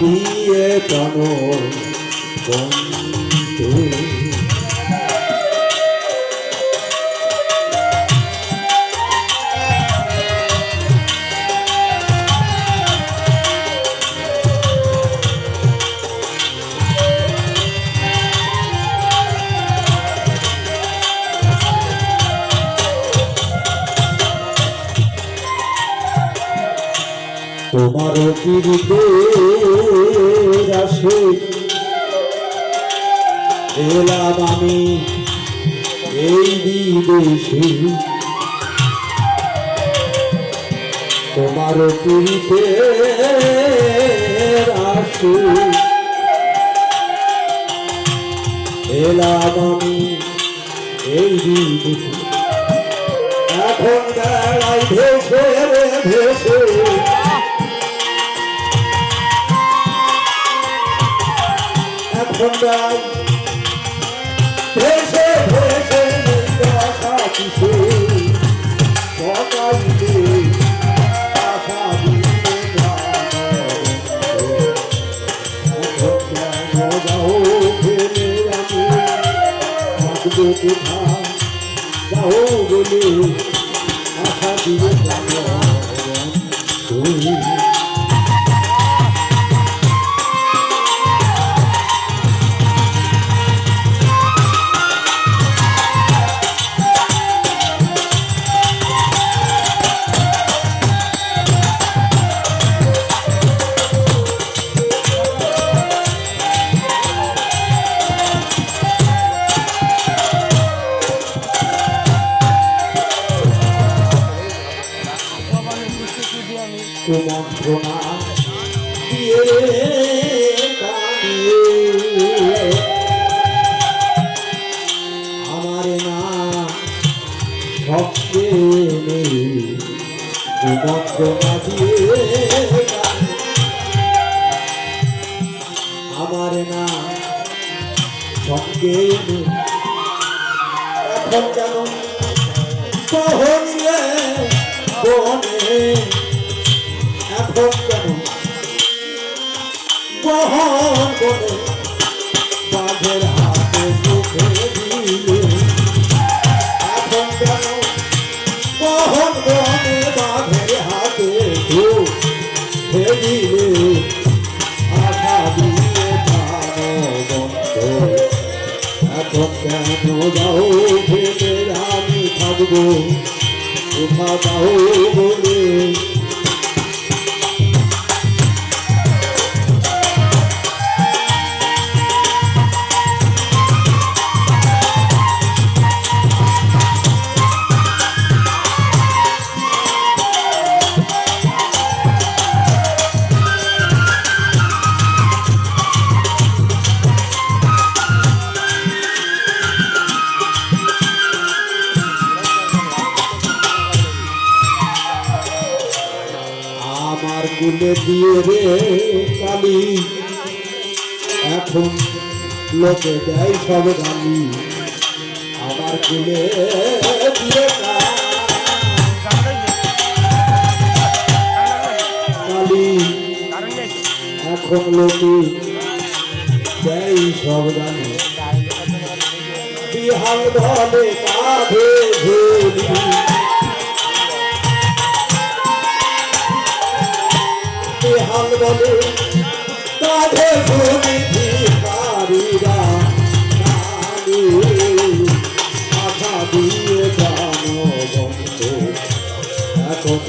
দিয়ে কেন বন্ধু তোমার কিরিতে আসে। এলাম আমি এই বিদেশে। তোমার কিরিতে আসে। এলাম আমি এই বিদেশে। এখন বেড়াই ভেসে ভেসে যাই ভেসে ভেসে আশা কিসে সকাইলে আশা আমি থাকব কোথায় যাও বলে আশা দিয়ে তুমি কুমন্ত্রণা দিয়ে কাঁদিয়ে আমার না ভক্তে কুমন্ত্রণা আমার না সঙ্গে এখন কেন বহন করে বাঘের হাতে মুখে দিলে এখন কেন বহন বনে বাঘের হাতে মুখে দিলে আশা দিয়ে এখন কেন যাও ভেবে আমি থাকব কোথা যাও বলে কুলে দিয়ে রে কালি। এখন লোকে দেয় সব গালি। আমার কুলে দিয়ে কালি। এখন লোকে দেয় সব গালি। বিহাল বলে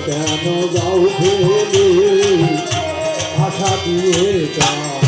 কেন যাও ফেলে আশা দিয়ে যাও